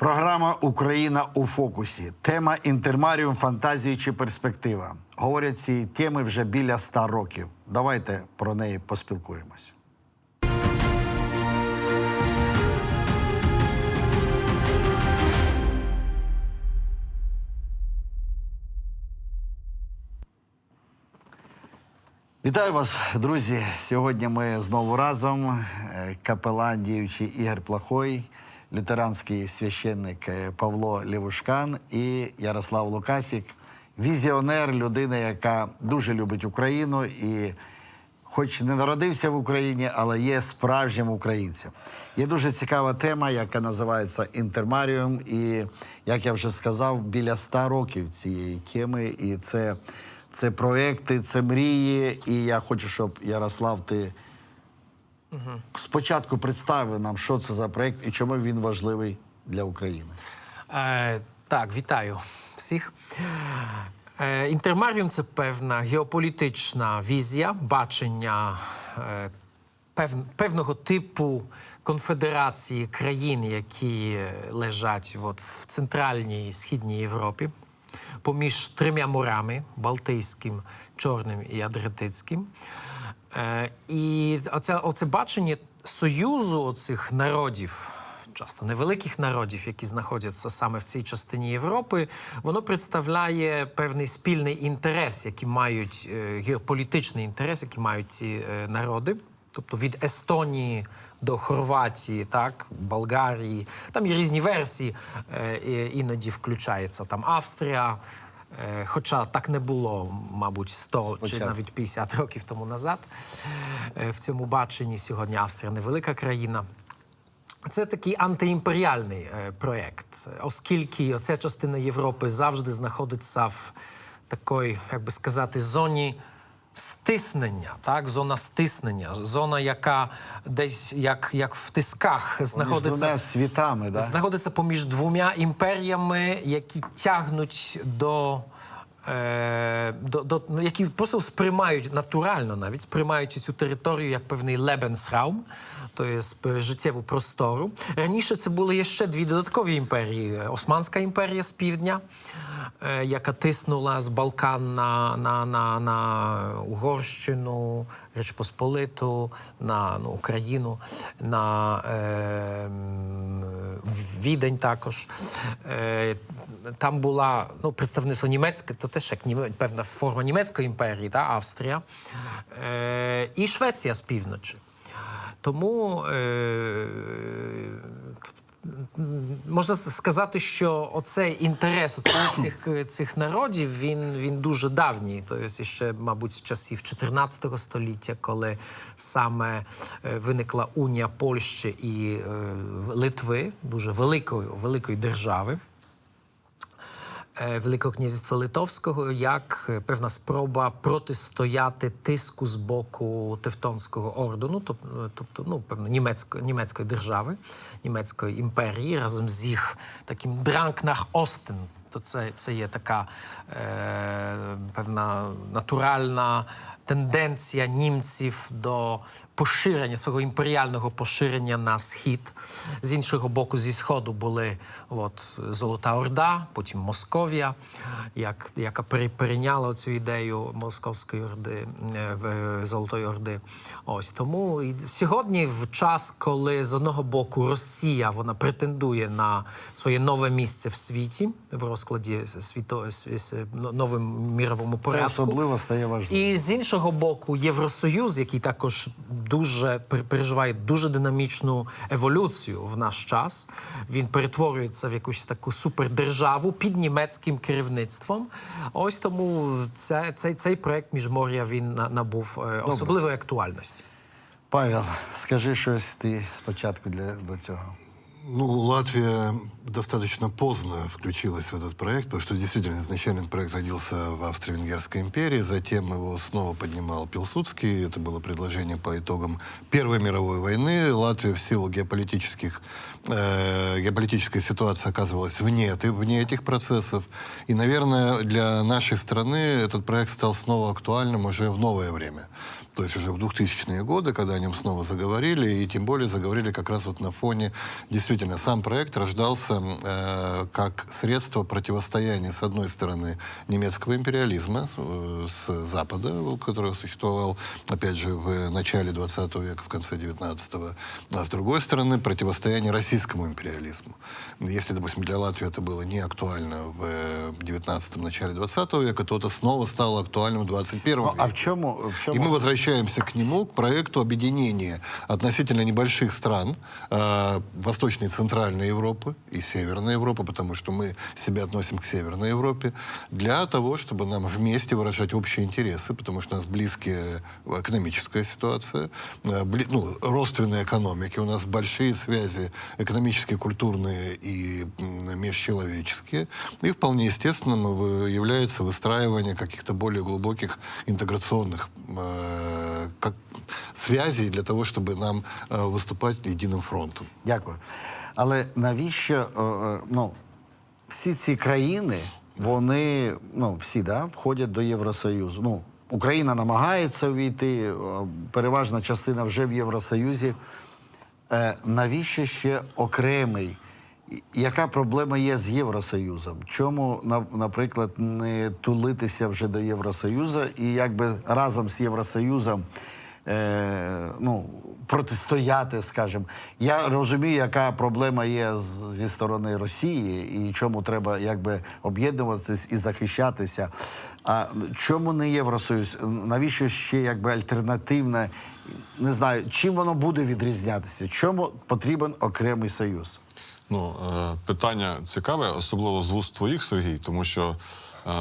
Програма Україна у фокусі. Тема інтермаріум, фантазії чи перспектива. Говорять ці теми вже біля ста років. Давайте про неї поспілкуємось. Вітаю вас, друзі. Сьогодні ми знову разом. Е, Капелан діючий Ігор Плахой, лютеранський священник е, Павло Лівушкан і Ярослав Лукасік, візіонер, людина, яка дуже любить Україну і, хоч не народився в Україні, але є справжнім українцем. Є дуже цікава тема, яка називається інтермаріум. І як я вже сказав, біля ста років цієї теми, і це. Це проекти, це мрії. І я хочу, щоб Ярослав, ти спочатку представив нам, що це за проект і чому він важливий для України. Е, так, вітаю всіх. Е, інтермаріум це певна геополітична візія, бачення е, пев, певного типу конфедерації країн, які лежать от, в центральній і східній Європі, поміж трьома морями Балтійським, Чорним і Адриатицьким. Е, і оце, оце бачення союзу цих народів, часто невеликих народів, які знаходяться саме в цій частині Європи, воно представляє певний спільний інтерес, який мають е, геополітичний інтерес, який мають ці е, народи. Тобто від Естонії до Хорватії, так, Болгарії, там є різні версії, іноді включається там Австрія. Е, Хоча так не було, мабуть, 100 чи навіть 50 років тому назад. Е, В цьому баченні сьогодні Австрія невелика країна. Це такий антиімперіальний е, проєкт, оскільки ця частина Європи завжди знаходиться в такій, як би сказати, зоні стиснення, так? зона стиснення, зона, яка десь як, як в тисках знаходиться. двома світами, да? Знаходиться поміж двома імперіями, які тягнуть до. Е, до, до, ну, які просто сприймають натурально навіть сприймають цю територію як певний Lebensraum, тобто життєву простору. Раніше це були ще дві додаткові імперії: Османська імперія з півдня, е, яка тиснула з Балкан на, на, на, на Угорщину, Річ Посполиту, на ну, Україну, на е, Відень також. Е, там була ну, представництво німецьке, то теж як певна форма німецької імперії, та, Австрія, е, і Швеція з півночі. Тому е, можна сказати, що оцей інтерес цих, цих народів він, він дуже давній. Тобто ще, мабуть, з часів 14 століття, коли саме е, виникла унія Польщі і е, Литви, дуже великої, великої держави. Е, Великого князівства Литовського як е, певна спроба протистояти тиску з боку Тевтонського ордену, тобто, тобто ну, певно, німецької, німецької держави, німецької імперії разом з їх таким дранкнах Остен. То це, це є така е, певна натуральна тенденція німців до поширення свого імперіального поширення на схід. З іншого боку, зі сходу були от, Золота Орда, потім Московія, як, яка пере- перейняла цю ідею Московської орди, е, Золотої Орди. Ось тому і сьогодні, в час, коли з одного боку Росія вона претендує на своє нове місце в світі в розкладі світо, сві- сві- новим міровому Це особливо стає важливим. І з іншого боку, Євросоюз, який також дуже пер- переживає дуже динамічну еволюцію в наш час. Він перетворюється в якусь таку супердержаву під німецьким керівництвом. Ось тому ця, цей, цей проект міжмор'я він на- набув е, особливої актуальності. Павел, скажи щось ти спочатку для до цього. Ну, Латвия достаточно поздно включилась в этот проект, потому что действительно изначально проект родился в Австро-Венгерской империи, затем его снова поднимал Пилсудский. Это было предложение по итогам Первой мировой войны. Латвия в силу геополитических, э, геополитической ситуации оказывалась вне, вне этих процессов. И, наверное, для нашей страны этот проект стал снова актуальным уже в новое время. То есть уже в 2000-е годы, когда о нем снова заговорили, и тем более заговорили как раз вот на фоне, действительно, сам проект рождался э, как средство противостояния, с одной стороны, немецкого империализма э, с Запада, который существовал, опять же, в начале 20 века, в конце 19-го, а с другой стороны, противостояние российскому империализму. Если, допустим, для Латвии это было не актуально в 19-м, начале 20 века, то это снова стало актуальным в 21 Ну, веке. а в чому, в чому И мы возвращаемся к нему, к проекту объединения относительно небольших стран э, Восточной и Центральной Европы и Северной Европы, потому что мы себя относим к Северной Европе, для того, чтобы нам вместе выражать общие интересы, потому что у нас близкие экономическая ситуация, э, бли- ну, родственные экономики, у нас большие связи экономические, культурные и м, межчеловеческие, и вполне естественным вы- является выстраивание каких-то более глубоких интеграционных э, как, связей для того, чтобы нам э, выступать единым фронтом. Дякую. Але навіщо е, е, ну, всі ці країни, вони ну, всі да, входять до Євросоюзу. Ну, Україна намагається війти, е, переважна частина вже в Євросоюзі. Е, навіщо ще окремий? яка проблема є з Євросоюзом? Чому, наприклад, не тулитися вже до Євросоюзу і якби разом з Євросоюзом е, ну, протистояти, скажімо. Я розумію, яка проблема є зі сторони Росії і чому треба якби об'єднуватись і захищатися. А чому не Євросоюз? Навіщо ще якби альтернативне? Не знаю, чим воно буде відрізнятися? Чому потрібен окремий союз? Ну, е, питання цікаве, особливо з вуст твоїх, Сергій, тому що е,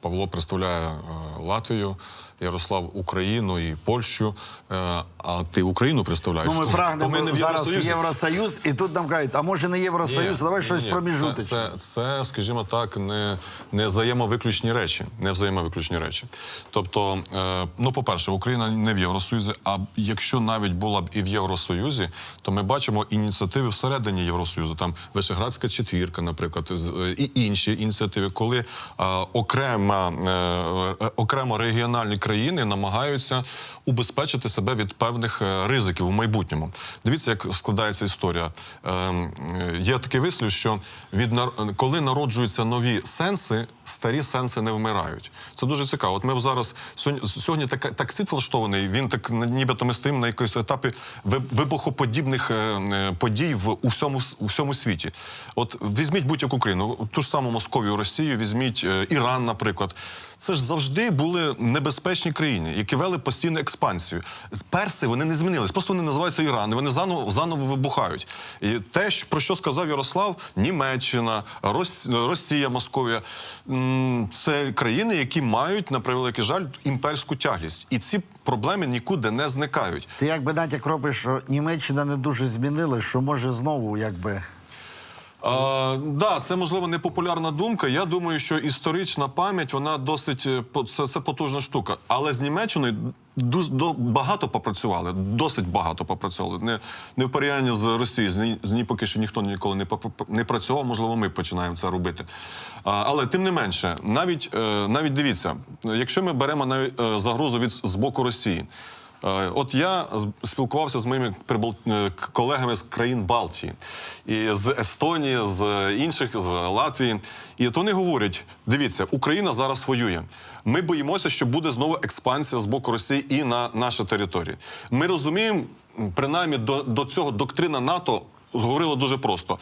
Павло представляє е, Латвію, Ярослав Україну і Польщу. Е, а ти Україну представляєш? Ну, ми прагнемо ми не в зараз Євросоюзі. Євросоюз, і тут нам кажуть, а може не Євросоюз, Ні, давай ні, щось ні. проміжуточне. Це, це, це, скажімо так, не, не взаємовиключні речі. Не взаємовиключні речі. Тобто, е, ну, по-перше, Україна не в Євросоюзі, а якщо навіть була б і в Євросоюзі, то ми бачимо ініціативи всередині Євросоюзу. Там Вишеградська четвірка, наприклад, е, і інші ініціативи, коли е, окрема, е, е, окремо регіональні країни намагаються убезпечити себе від певних е, ризиків у майбутньому. Дивіться, як складається історія. Е, е, Є такий вислів, що від коли народжуються нові сенси, старі сенси не вмирають. Це дуже цікаво. От ми зараз сьогодні, сьогодні так, так світ влаштований. Він так нібито ми стоїмо на якомусь етапі вибухоподібних е, е, подій в у всьому у всьому світі. От візьміть будь-яку країну, ту ж саму Московію, Росію, візьміть е, Іран, наприклад. Це ж завжди були небезпечні країни, які вели постійну експансію. Перси вони не змінились, просто вони називаються Іран, і вони заново заново вибухають. І те, про що сказав Ярослав, Німеччина, Рос- Росія, Московія це країни, які мають на превеликий жаль імперську тяглість, і ці проблеми нікуди не зникають. Ти якби натяк робиш, що Німеччина не дуже змінила, що може знову якби. А, да, це можливо непопулярна думка. Я думаю, що історична пам'ять вона досить е, це, це потужна штука. Але з Німеччиною дуже до, багато попрацювали, досить багато попрацювали. Не, не в порівнянні з Росією. З ній, з ній поки що ніхто ніколи не, не працював. Можливо, ми починаємо це робити. А, але тим не менше, навіть, е, навіть дивіться, якщо ми беремо навіть е, загрозу від з боку Росії. Е, От я спілкувався з моїми е, колегами з країн Балтії, і з Естонії, з інших, з Латвії. І от вони говорять: дивіться, Україна зараз воює. Ми боїмося, що буде знову експансія з боку Росії і на наші території. Ми розуміємо, принаймні до, до цього доктрина НАТО говорила дуже просто.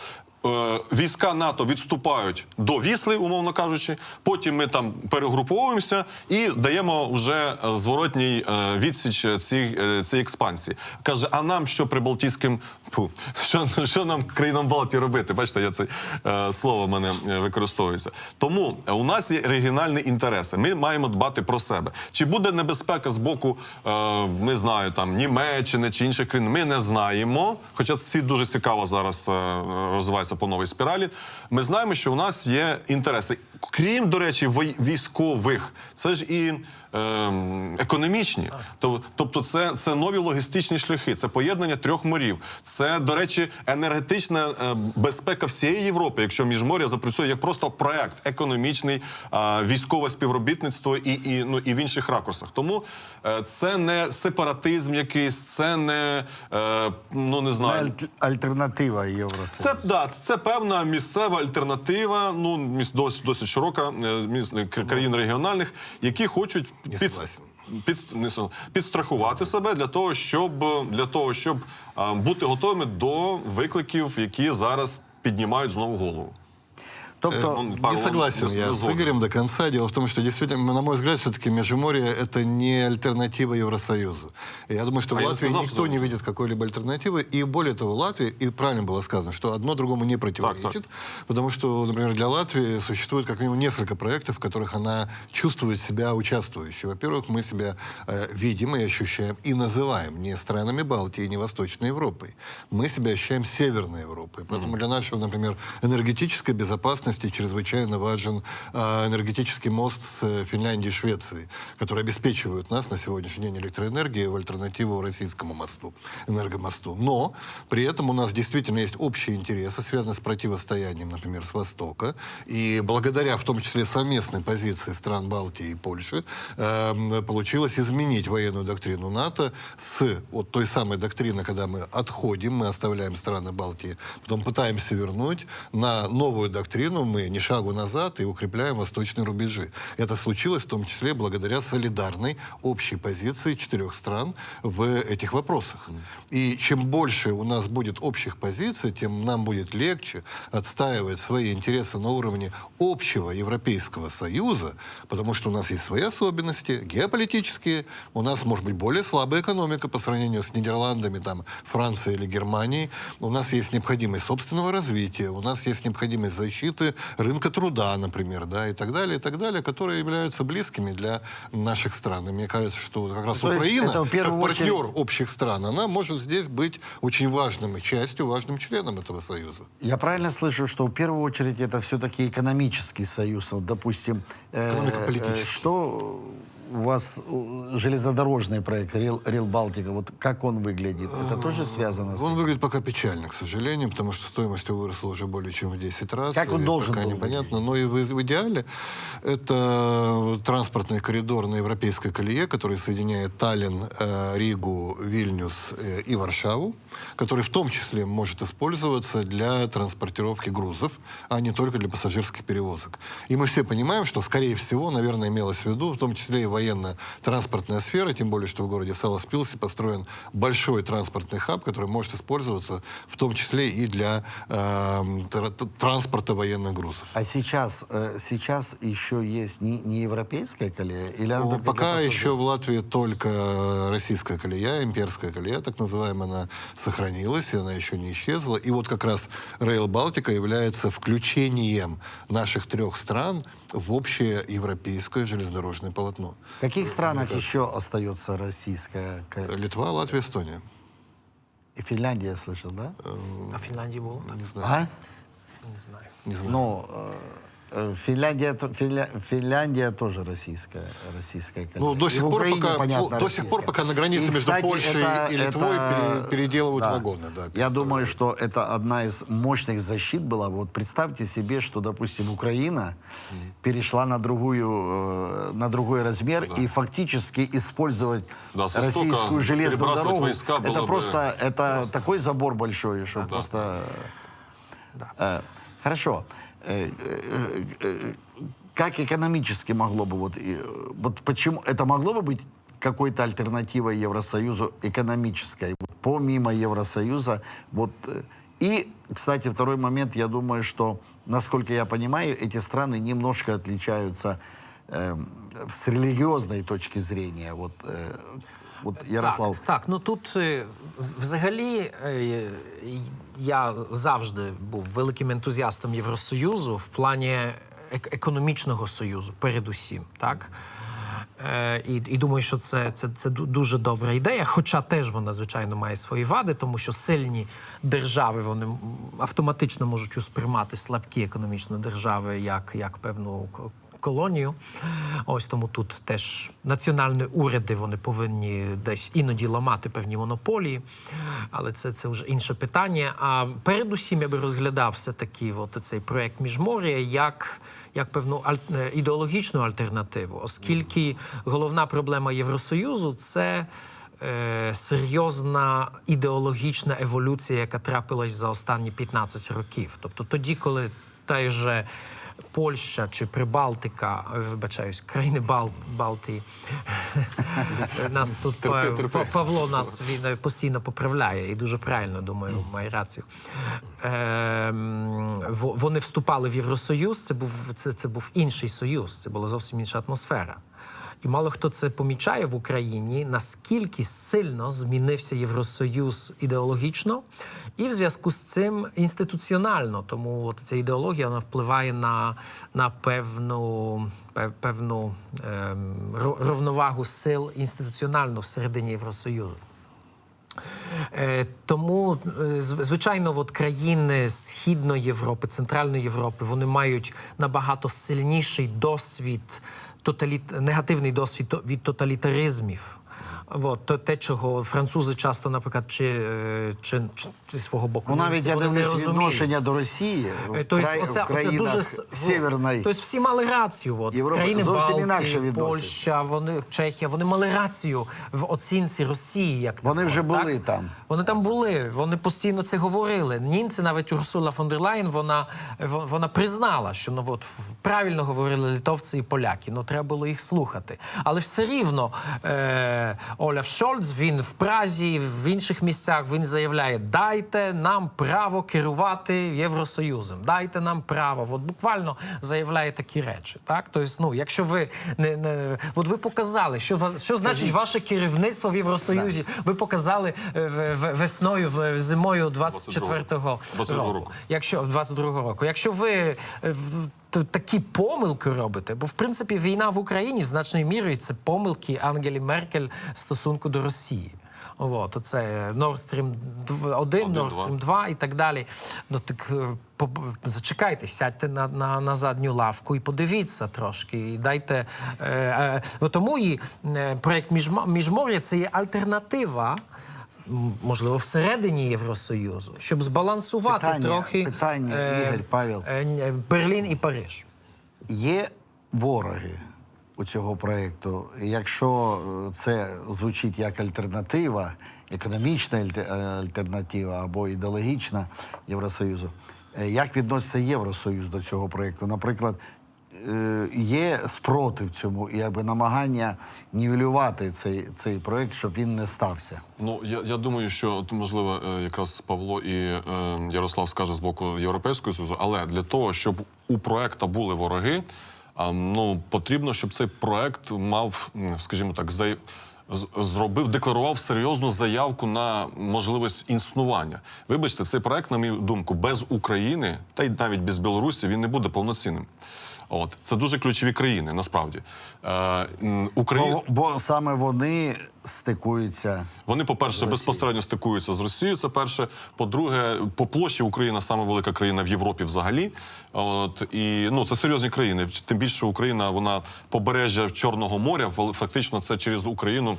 Е, Війська НАТО відступають до Вісли, умовно кажучи. Потім ми там перегруповуємося і даємо вже е, зворотній е, відсіч цій, експансії. Каже: а нам що прибалтійським фу, що, що нам країнам Балтії робити? Бачите, я це е, слово мене використовується. Тому у нас є регіональні інтереси. Ми маємо дбати про себе. Чи буде небезпека з боку, е, не знаю, там Німеччини чи інших країн? Ми не знаємо. Хоча світ дуже цікаво зараз е, по новій спіралі. Ми знаємо, що у нас є інтереси. Крім, до речі, військових, це ж і ем, економічні. То- Тобто, це, це нові логістичні шляхи, це поєднання трьох морів. Це, до речі, енергетична е, безпека всієї Європи, якщо міжморя запрацює як просто проект економічний, а, військове співробітництво і, і, ну, і в інших ракурсах. Тому е, це не сепаратизм якийсь, це не е, ну не знаю. Аль- Альтернатива Евросоюзу. Це да, це певна місцева альтернатива. Ну досить досить широка е, міс- країн регіональних, які хочуть під, під, підстрахувати себе для того, щоб для того, щоб а, бути готовими до викликів, які зараз піднімають знову голову. Тобто, Э, Не согласен я с. Игорем до конца. Дело в том, что действительно, на мой взгляд, все-таки Междуморье – это не альтернатива Евросоюзу. Я думаю, что А в Латвии сказал, никто не видит какой-либо альтернативы. И более того, Латвия, и правильно было сказано, что одно другому не противоречит. так. Потому что, например, для Латвии существует как минимум несколько проектов, в которых она чувствует себя участвующей. Во-первых, мы себя э, видим и ощущаем и называем не странами Балтии, не Восточной Европой. Мы себя ощущаем Северной Европой. Поэтому для нашего, например, энергетической безопасности чрезвычайно важен э, энергетический мост с э, Финляндией и Швецией, которые обеспечивают нас на сегодняшний день электроэнергией в альтернативу российскому мосту, энергомосту. Но при этом у нас действительно есть общие интересы, связанные с противостоянием, например, с Востока. И благодаря, в том числе, совместной позиции стран Балтии и Польши, эм, получилось изменить военную доктрину НАТО с вот той самой доктрины, когда мы отходим, мы оставляем страны Балтии, потом пытаемся вернуть на новую доктрину, мы не шагу назад и укрепляем восточные рубежи. Это случилось в том числе благодаря солидарной общей позиции четырех стран в этих вопросах. И чем больше у нас будет общих позиций, тем нам будет легче отстаивать свои интересы на уровне общего Европейского Союза, потому что у нас есть свои особенности геополитические, у нас может быть более слабая экономика по сравнению с Нидерландами, там, Францией или Германией, у нас есть необходимость собственного развития, у нас есть необходимость защиты рынка труда, например, да, и так далее, и так далее, которые являются близкими для наших стран. И мне кажется, что как раз То есть Украина, это в первую как очередь- партнер общих стран, она может здесь быть очень важным и частью, важным членом этого союза. Я правильно слышу, что в первую очередь это все-таки экономический союз. Вот, допустим, э, Экономико-политический. э, что у вас э, железнодорожный проект Рил, Рил Балтика, вот как он выглядит? Это тоже связано с Он выглядит пока печально, к сожалению, потому что стоимость его выросла уже более чем в 10 раз. Как он должен пока был непонятно. Но и в, в идеале это транспортный коридор на европейской колее, который соединяет Таллин, э, Ригу, Вильнюс э, и Варшаву, который в том числе может использоваться для транспортировки грузов, а не только для пассажирских перевозок. И мы все понимаем, что, скорее всего, наверное, имелось в виду, в том числе и военно-транспортная сфера, тем более, что в городе Саласпилсе построен большой транспортный хаб, который может использоваться в том числе и для э, транспорта военных грузов. А сейчас, э, сейчас еще есть не, не европейская колея? Или она Ну, Пока еще в? Латвии только российская колея, имперская колея, так называемая, она сохранилась, и она еще не исчезла. И вот как раз Рейл Балтика является включением наших трех стран в общее европейское железнодорожное полотно. В каких странах еще остается российская колея? Литва, Латвия, Эстония. И Финляндия, я слышал, да? А в Фінляндії було? Так, Не знаю. А? не знаю. Не знаю. Ну, э, э, Финляндия, то- Финля- Финляндия тоже российская, российская колея. Ну, до И сих пор Украине, пока- понятно, ну, до сих пор пока на границе между кстати, Польшей и Литвой пере- переделывают вагоны, да, Я думаю, что это одна из мощных защит была. Вот представьте себе, что, допустим, Украина перешла на другую, э, на другой размер и фактически использовать Да, российскую железную дорогу. войска это бы просто, это такой забор большой, что просто. Э, Хорошо. Э, э, э, Как экономически могло бы вот, э, вот почему это могло бы быть какой-то альтернативой Евросоюзу экономической, помимо Евросоюза, вот э, и, кстати, второй момент, я думаю, что, насколько я понимаю, эти страны немножко отличаются эм, с религиозной точки зрения. Вот, э, вот Ярослав. Так, так, ну тут взагалі я завжди був великим ентузіастом Євросоюзу в плані ек- економічного союзу, передусім. Так? Е, і, і думаю, що це, це, це дуже добра ідея. Хоча теж вона, звичайно, має свої вади, тому що сильні держави вони автоматично можуть усприймати слабкі економічно держави як, як певну колонію. Ось тому тут теж національні уряди вони повинні десь іноді ламати певні монополії, але це, це вже інше питання. А передусім я би розглядав все таки от цей проект Міжмор'я як, як певну аль- е, ідеологічну альтернативу, оскільки головна проблема Євросоюзу це. е, Серйозна ідеологічна еволюція, яка трапилась за останні 15 років. Тобто тоді, коли та же Польща чи Прибалтика, е, вибачаюсь, країни Бал, Балтії. Нас тут. Па- Павло нас він е, постійно поправляє і дуже правильно думаю, має рацію. Ем, во- Вони вступали в Євросоюз. Це був це, це був інший союз. Це була зовсім інша атмосфера. І мало хто це помічає в Україні, наскільки сильно змінився Євросоюз ідеологічно, і в зв'язку з цим інституціонально. Тому от ця ідеологія вона впливає на, на певну, певну ем, ро- рівновагу сил інституціонально всередині Євросоюзу. Е, Тому, е, звичайно, от країни Східної Європи, Центральної Європи, вони мають набагато сильніший досвід, тоталіт... негативний досвід від тоталітаризмів. От, то те, чого французи часто, наприклад, чи, е, чи, чи зі свого боку Ну, навіть я дивлюсь відношення до Росії в, Е, Тобто, край- оце, в оце країнах дуже с- Северної. Тобто всі мали рацію. От, Європа країни зовсім Балтії, інакше відносять. Польща, вони Чехія, вони мали рацію в оцінці Росії. Як Вони такої, вже так? були там. Вони там були. Вони постійно це говорили. Німці, навіть Урсула фон дер Лайен, вона, вона признала, що ну от правильно говорили литовці і поляки. Ну треба було їх слухати. Але все рівно е, Оляф Шольц, він в Празі, в інших місцях він заявляє: дайте нам право керувати Євросоюзом, дайте нам право. От буквально заявляє такі речі. Так, тобто, ну, якщо ви не, не от ви показали, що що значить ваше керівництво в Євросоюзі. Ви показали е, весною, зимою 24-го 22-го року. року. Якщо 22-го року, якщо ви е, такі помилки робите, бо в принципі війна в Україні значною мірою це помилки Ангелі Меркель в стосунку до Росії. От, оце Nord Stream 1, Один, Nord два. Stream 2 і так далі. Ну так е, по- зачекайте, сядьте на, на, на задню лавку і подивіться трошки. І дайте е, е, тому і е, проект Міжма- Міжмор'я це є альтернатива. Можливо, всередині Євросоюзу, щоб збалансувати Питання, трохи питання, Ігор, Павел. е, е, Берлін і Париж. Є вороги у цього проєкту. Якщо е, це звучить як альтернатива, економічна е, альтернатива або ідеологічна Євросоюзу, е, як відноситься Євросоюз до цього проєкту? Наприклад, е, є спротив цьому і якби намагання нівелювати цей, цей проєкт, щоб він не стався. Ну я, я думаю, що можливо, е, якраз Павло і е, Ярослав скаже з боку Європейського Союзу, але для того, щоб у проекта були вороги, а, ну потрібно, щоб цей проект мав, скажімо так, за. Зробив, декларував серйозну заявку на можливість існування. Вибачте, цей проект, на мою думку, без України та й навіть без Білорусі він не буде повноцінним. От це дуже ключові країни, насправді. Е, Україна Бо, бо саме вони стикуються. вони, по-перше, безпосередньо стикуються з Росією. Це перше. По-друге, по площі Україна саме велика країна в Європі взагалі. От і ну це серйозні країни. Тим більше Україна, вона побережжя Чорного моря. Фактично, це через Україну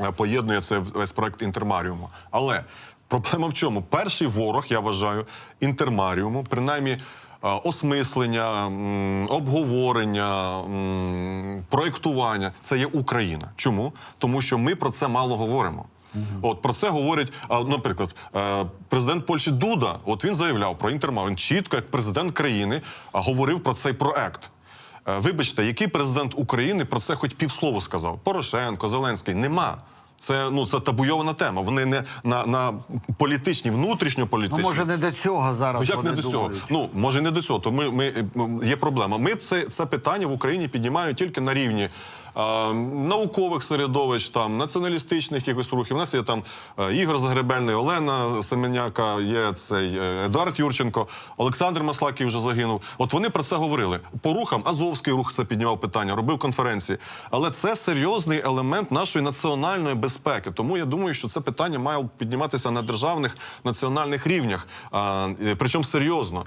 е, поєднує це весь проект інтермаріуму. Але проблема в чому? Перший ворог, я вважаю, інтермаріуму, принаймні. Е, Осмислення, обговорення, проєктування це є Україна. Чому? Тому що ми про це мало говоримо. От про це говорять, наприклад, е, президент Польщі Дуда. От він заявляв про інтермар. Він чітко, як президент країни, говорив про цей проект. Е, Вибачте, який президент України про це хоч півслова сказав? Порошенко, Зеленський нема. Це ну це табуйована тема. Вони не на, на політичні, Ну, внутрішньополітичні. може, не до цього зараз. Ну, як вони не до цього? Ну може не до цього. То ми, ми є проблема. Ми це, це питання в Україні піднімаємо тільки на рівні наукових середовищ, там націоналістичних якихось рухів. У нас є там е, Ігор Загребельний, Олена Семеняка, є цей е, Едуард Юрченко, Олександр Маслаків вже загинув. От вони про це говорили. По рухам Азовський рух це піднімав питання, робив конференції. Але це серйозний елемент нашої національної безпеки. Тому я думаю, що це питання має підніматися на державних національних рівнях. Е, причому серйозно.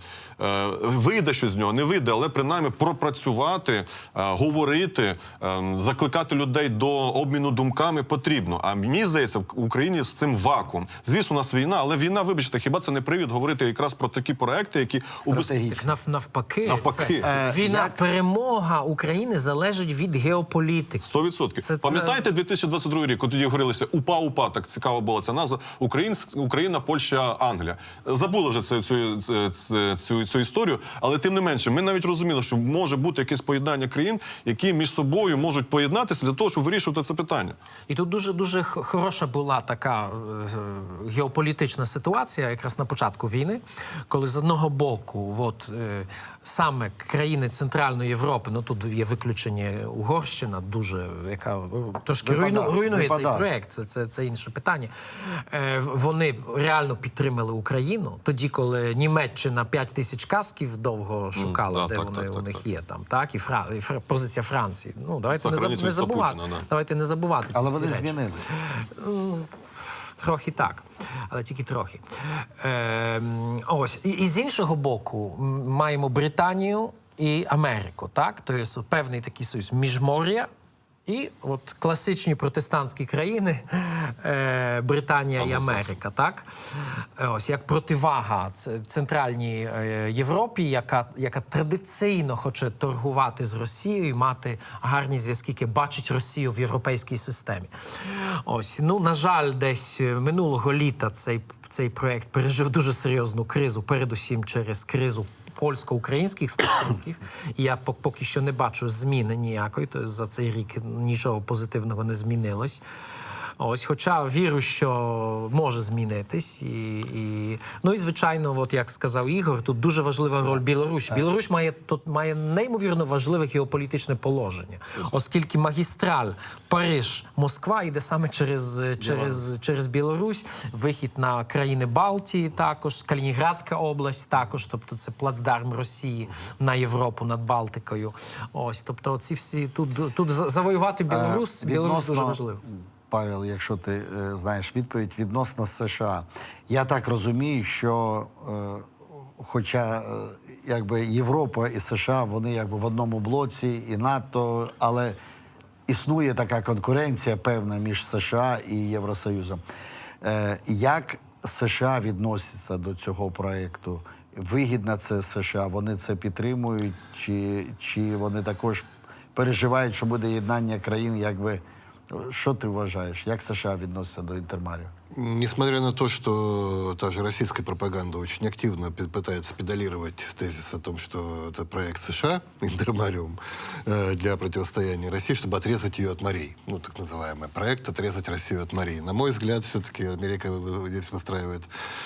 Вийде щось з нього, не вийде, але принаймні пропрацювати, говорити, е, закликати людей до обміну думками потрібно. А мені здається, в Україні з цим вакуум. Звісно, у нас війна, але війна, вибачте, хіба це не привід говорити якраз про такі проекти, які Стратегічно. Нав, навпаки, Навпаки. Це, Е, війна, як- перемога України залежить від геополітики. 100%. Це- це- Пам'ятаєте 2022 рік, коли тоді говорилося УПА УПА, так цікава була ця назва Українсь, Україна, Польща, Англія. Забули вже цю, цю, цю, цю, цю історію, але тим не менше, ми навіть розуміли, що може бути якесь поєднання країн, які між собою можуть поєднатися для того, щоб вирішувати це питання. І тут дуже дуже хороша була така е, геополітична ситуація, якраз на початку війни, коли з одного боку, от е, саме країни Центральної Європи, ну тут є виключення Угорщина, дуже яка е, трошки Випада- руйну, руйнує цей випадає. проект. Це, це, це інше питання. Е, вони реально підтримали Україну тоді, коли Німеччина 5 тисяч касків довго шукала, да, де так, вони так, у так, них так. є там, так і, Фра, і Фра- позиція Франції. Ну давайте не, не забувати. Путіна, да. Давайте не забувати. ці Але всі вони речі. змінили. Трохи так, але тільки трохи. Е, ось і, і з іншого боку, маємо Британію і Америку. Так, тобто певний такий союз міжмор'я. І от класичні протестантські країни е, Британія і Америка, так Е, ось як противага центральній е, Європі, яка, яка традиційно хоче торгувати з Росією і мати гарні зв'язки, які бачить Росію в європейській системі. Ось ну на жаль, десь е, минулого літа цей, цей проект пережив дуже серйозну кризу, передусім через кризу польсько-українських стосунків. Я поки що не бачу зміни ніякої, тобто за цей рік нічого позитивного не змінилось. Ось, хоча вірю, що може змінитись, і, і ну і звичайно, от як сказав Ігор, тут дуже важлива роль Білорусі. Білорусь має тут має неймовірно важливе геополітичне положення, оскільки магістраль Париж Москва йде саме через, через, через Білорусь, вихід на країни Балтії, також Калінінградська область, також, тобто це плацдарм Росії на Європу над Балтикою. Ось, тобто, ці всі тут, тут за- завоювати Білорусь, Е, Білорусь дуже важливо. Павел, якщо ти е, знаєш відповідь відносно США, я так розумію, що е, хоча е, якби Європа і США вони якби в одному блоці, і НАТО, але існує така конкуренція певна між США і Євросоюзом. Е, як США відносяться до цього проєкту? Вигідно це США? Вони це підтримують, чи, чи вони також переживають, що буде єднання країн, якби. Що ти вважаєш? Як США відноситься до інтермарів? Несмотря на то, что та же российская пропаганда очень активно пытается педалировать тезис о том, что это проект США, Интермариум, э, для противостояния России, чтобы отрезать ее от морей. Ну, так называемый проект «Отрезать Россию от морей». На мой взгляд, все-таки Америка здесь выстраивает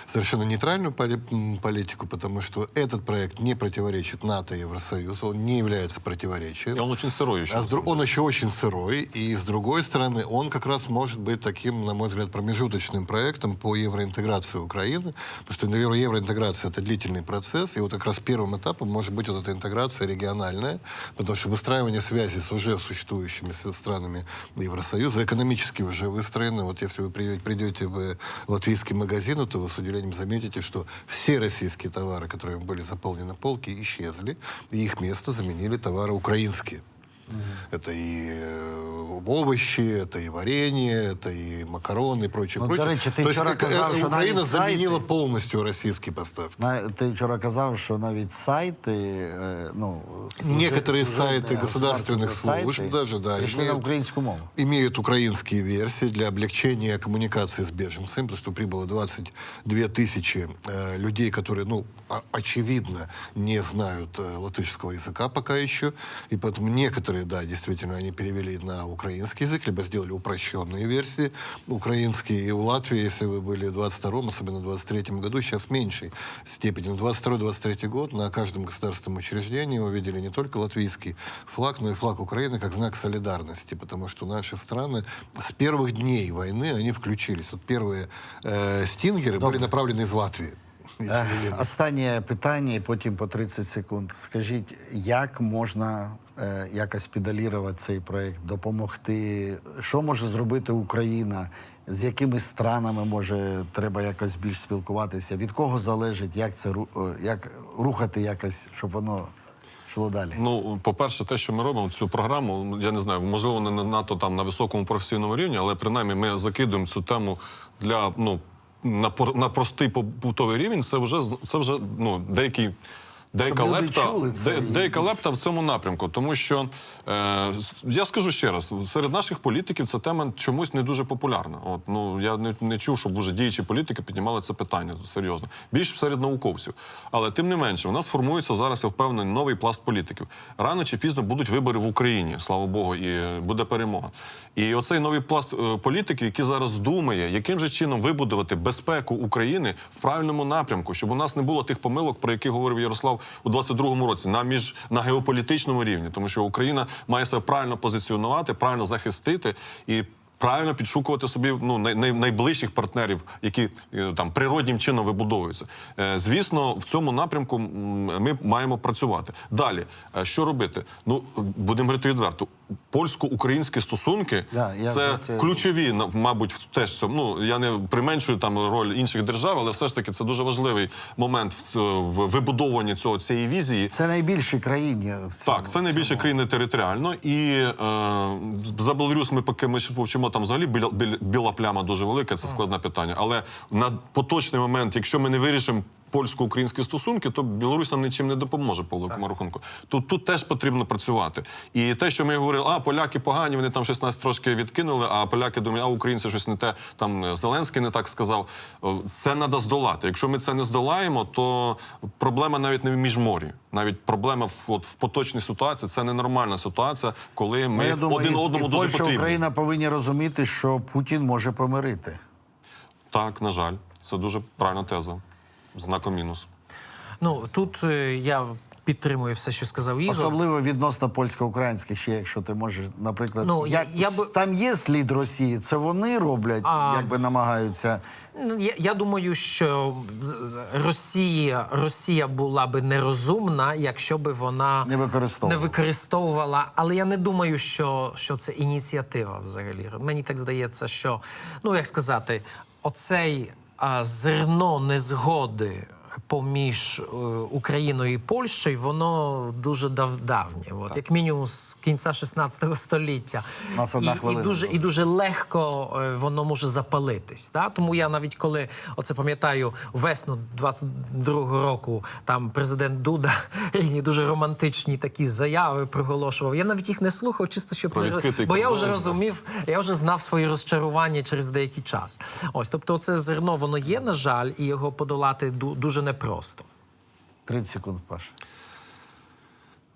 совершенно нейтральную политику, потому что этот проект не противоречит НАТО и Евросоюзу, он не является противоречием. І він дуже сирою. ще А с он еще очень сырой, и с другой стороны, он как раз может быть таким, на мой взгляд, промежуточным проектом по евроинтеграции Украины, потому что евро- евроинтеграция это длительный процесс, и вот как раз первым этапом может быть вот эта интеграция региональная, потому что выстраивание связи с уже существующими странами Евросоюза экономически уже выстроено. Вот если вы придете, в латвийский магазин, то вы с удивлением заметите, что все российские товары, которыми были заполнены полки, исчезли, и их место заменили товары украинские. Это и э, овощи, это и варенье, это и макароны и прочее, Ну, прочее. до речі, ти То есть вчора э, казав, э, що Украина навіть заменила сайти- полностью российские поставки. На, ти вчора казав, що навіть сайти, е, ну, Некоторые служебні, сайты государственных государственні служб сайти даже, да, перейшли на имеют- українську мову. имеют украинские версии для облегчения коммуникации с беженцами, потому что прибыло 22 тысячи э, людей, которые, ну, о- очевидно, не знают э, латышского языка пока еще, и поэтому некоторые некоторые, да, действительно, они перевели на украинский язык, либо сделали упрощенные версии украинские. И в Латвии, если вы были в 22-м, особенно в 23-м году, сейчас в меньшей степени. В 22-23 год на каждом государственном учреждении увидели не только латвийский флаг, но и флаг Украины как знак солидарности, потому что наши страны с первых дней войны, они включились. Вот первые э, стингеры были направлены из Латвии. Е, Останнє питання, і потім по 30 секунд. Скажіть, як можна е, якось підалірувати цей проєкт, допомогти? Що може зробити Україна? З якими странами може треба якось більш спілкуватися? Від кого залежить, як це ру- як рухати якось, щоб воно йшло далі? Ну, по-перше, те, що ми робимо цю програму, я не знаю, можливо, не на- надто там на високому професійному рівні, але принаймні ми закидуємо цю тему для ну на на простий побутовий рівень. Це вже це вже ну деякий. Деяка лепта, де, деяка лепта в цьому напрямку, тому що е, я скажу ще раз: серед наших політиків ця тема чомусь не дуже популярна. От ну я не, не чув, щоб уже діючі політики піднімали це питання серйозно. Більш серед науковців. Але тим не менше, у нас формується зараз, я впевнений, новий пласт політиків. Рано чи пізно будуть вибори в Україні, слава Богу, і буде перемога. І оцей новий пласт е, політиків, який зараз думає, яким же чином вибудувати безпеку України в правильному напрямку, щоб у нас не було тих помилок, про які говорив Ярослав у 22-му році, на між на геополітичному рівні, тому що Україна має себе правильно позиціонувати, правильно захистити і. Правильно підшукувати собі ну най, най, найближчих партнерів, які е, там природнім чином вибудовуються. Е, звісно, в цьому напрямку ми маємо працювати. Далі, е, що робити? Ну будемо говорити відверто. Польсько-українські стосунки Да, я це це- ключові, мабуть, в- теж цьому. Ну я не применшую там роль інших держав, але все ж таки це дуже важливий момент в, в вибудовуванні цього цієї візії. Це найбільші країні. в цьому- Так, це найбільше країни територіально. І е, за Беларус ми поки ми вчимо там взагалі біля, біля, біла пляма дуже велика, це складне питання. Але на поточний момент, якщо ми не вирішимо польсько-українські стосунки, то Білорусь нам нічим не допоможе по великому рахунку. Тут, тут теж потрібно працювати. І те, що ми говорили, а поляки погані, вони там щось нас трошки відкинули, а поляки думають, а українці щось не те. Там е, Зеленський не так сказав. Це треба здолати. Якщо ми це не здолаємо, то проблема навіть не в міжморі. Навіть проблема в, от, в поточній ситуації це ненормальна ситуація, коли ми Ну, я думаю, один і- одному і дуже Польща, потрібні. Україна повинні розуміти, що Путін може помирити. Так, на жаль, це дуже правильна теза. Знаком мінус. Ну тут е, я підтримую все, що сказав Ігор. Особливо відносно польсько-українських, ще якщо ти можеш, наприклад, Ну, я- як, я би- там є слід Росії, це вони роблять, А. якби намагаються. Ну, Я, я думаю, що з- Росія, Росія була би нерозумна, якщо би вона Не використовувала. не використовувала. Але я не думаю, що, що це ініціатива взагалі. Мені так здається, що ну як сказати, оцей а, зерно незгоди. Поміж е, Україною і Польщею воно дуже дав давнє, от як мінімум з кінця 16 століття, нас одна і, і дуже і дуже легко е, воно може запалитись. Да? Тому я навіть коли оце пам'ятаю весну 22-го року, там президент Дуда різні дуже романтичні такі заяви проголошував. Я навіть їх не слухав, чисто щоб Про відкритий бо я вже розумів, я вже знав свої розчарування через деякий час. Ось, тобто, це зерно воно є, на жаль, і його подолати ду- дуже непросто. 30 секунд, Паша.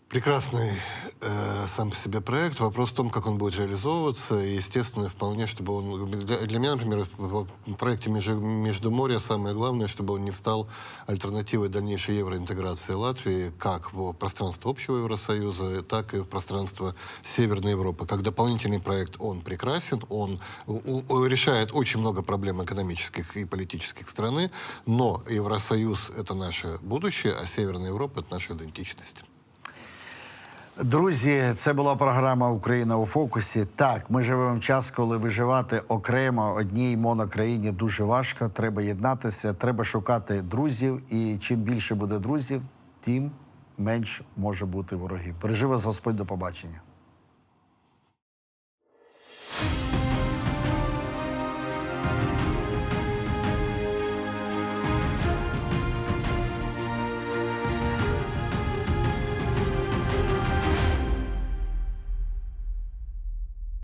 Прекрасный э, сам по себе проект. Вопрос в том, как он будет реализовываться. И, естественно, вполне, чтобы он... Для, для меня, например, в в проекте Между- Междуморья самое главное, чтобы он не стал альтернативой дальнейшей евроинтеграции Латвии как в пространство общего Евросоюза, так и в пространство Северной Европы. Как дополнительный проект он прекрасен, он у- у- решает очень много проблем экономических и политических страны, но Евросоюз — это наше будущее, а Северная Европа — это наша идентичность. Друзі, це була програма Україна у фокусі. Так, ми живемо в час, коли виживати окремо одній монокраїні дуже важко. Треба єднатися, треба шукати друзів. І чим більше буде друзів, тим менш може бути ворогів. Бережи вас Господь, до побачення.